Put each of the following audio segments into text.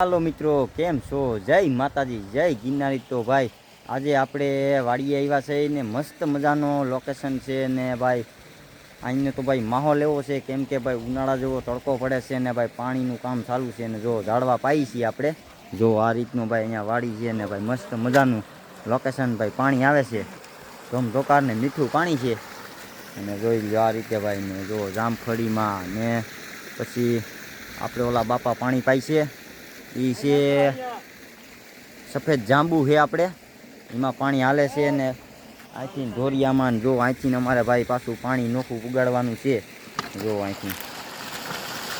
હાલો મિત્રો, કેમ છો? જય માતાજી, જય ગિરનારી. તો ભાઈ, આજે આપણે વાડીએ આવ્યા છે ને મસ્ત મજાનો લોકેશન છે ને ભાઈ અહીંનો તો ભાઈ માહોલ એવો છે કેમ કે ભાઈ ઉનાળા જેવો તડકો પડે છે ને ભાઈ પાણીનું કામ ચાલુ છે ને જો ઝાડવા પાઈ છીએ આપણે. જો આ રીતનું ભાઈ અહીંયા વાડી છે ને ભાઈ મસ્ત મજાનું લોકેશન ભાઈ પાણી આવે છે. ધોમધોકાર ને મીઠું પાણી છે. અને જોઈ લો આ રીતે ભાઈ ને જો જામફળીમાં ને પછી આપણે ઓલા બાપા પાણી પાઈ છે. એ છે સફેદ જાંબુ છે આપણે. એમાં પાણી હાલે છે ને અહીંથી ઢોરિયામાં જો અહીંથી અમારે ભાઈ પાછું પાણી નોખું ઉગાડવાનું છે. જો અહીંથી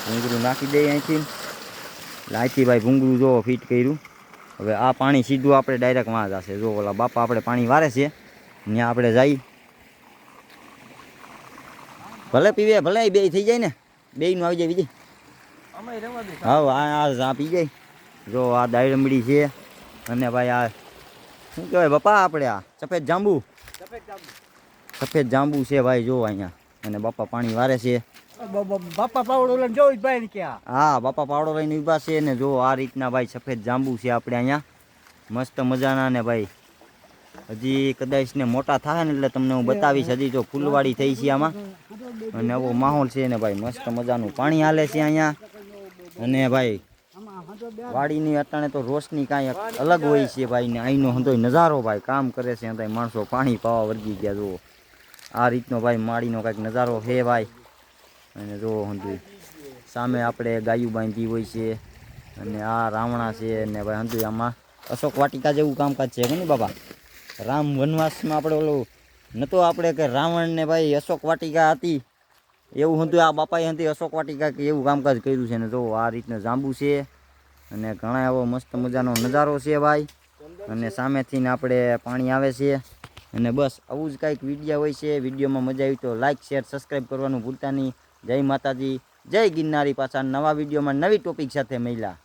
ભૂંગળું નાખી દઈએ અહીંથી એટલે અહીંથી ભાઈ ભૂંગળું જો ફિટ કર્યું. હવે આ પાણી સીધું આપણે ડાયરેક્ટ વાં જશે. જો ઓલા બાપા આપણે પાણી વારે છે ત્યાં આપણે જઈ. ભલે પીવે ભલે બે થઈ જાય ને. બેયનું આવી જાય બીજી. હા આ પી જાય. જો આ દાયડમડી છે. અને ભાઈ આ શું કહેવાય બાપા આપણે આ? સફેદ જાંબુ. સફેદ જાંબુ. છે ભાઈ જો અહીંયા. અને બાપા પાણી વારે છે. બાપા પાવડો લઈને જો ભાઈ ને ક્યાં હા બાપા પાવડો લઈને ઊભા છે ને જો આ રીતના ભાઈ સફેદ જાંબુ છે આપણે અહીંયા. મસ્ત મજાના ને ભાઈ. હજી કદાચ ને મોટા થાય ને એટલે તમને હું બતાવીશ. હજી જો ફૂલવાડી થઈ છે આમાં. અને આવો માહોલ છે ને ભાઈ મસ્ત મજાનું પાણી હાલે છે અહીંયા. અને ભાઈ વાડીની અટાણે તો રોશની કાંઈ અલગ હોય છે ભાઈ ને અહીંનો હંધોય નજારો ભાઈ, કામ કરે છે ત્યાં માણસો, પાણી પાવા વર્ગી ગયા, જુઓ. આ રીતનો ભાઈ માળીનો કાંઈક નજારો છે ભાઈ. અને જુઓ હંતુ સામે આપણે ગાયું બાંધી હોય છે, અને આ રાવણા છે ને ભાઈ હંતુ આમાં અશોક વાટિકા જેવું કામકાજ છે કે નહીં બાબા? રામ વનવાસમાં આપણે ઓલું, નતો આપણે કે રાવણ ને ભાઈ અશોક વાટિકા હતી. એવું હતું આ બાપાએ હતી અશોક વાટિકા કે એવું કામકાજ કર્યું છે ને જો આ રીતનું જાંબુ છે. અને ઘણા એવો મસ્ત મજાનો નજારો છે ભાઈ. અને સામેથી આપણે પાણી આવે છે. અને બસ આવું જ કાંઈક વીડિયો હોય છે. વિડીયોમાં મજા આવી તો લાઇક શેર સબસ્ક્રાઈબ કરવાનું ભૂલતા નહીં. જય માતાજી. જય ગિરનારી પાછા નવા વિડીયોમાં નવી ટોપિક સાથે મળ્યા.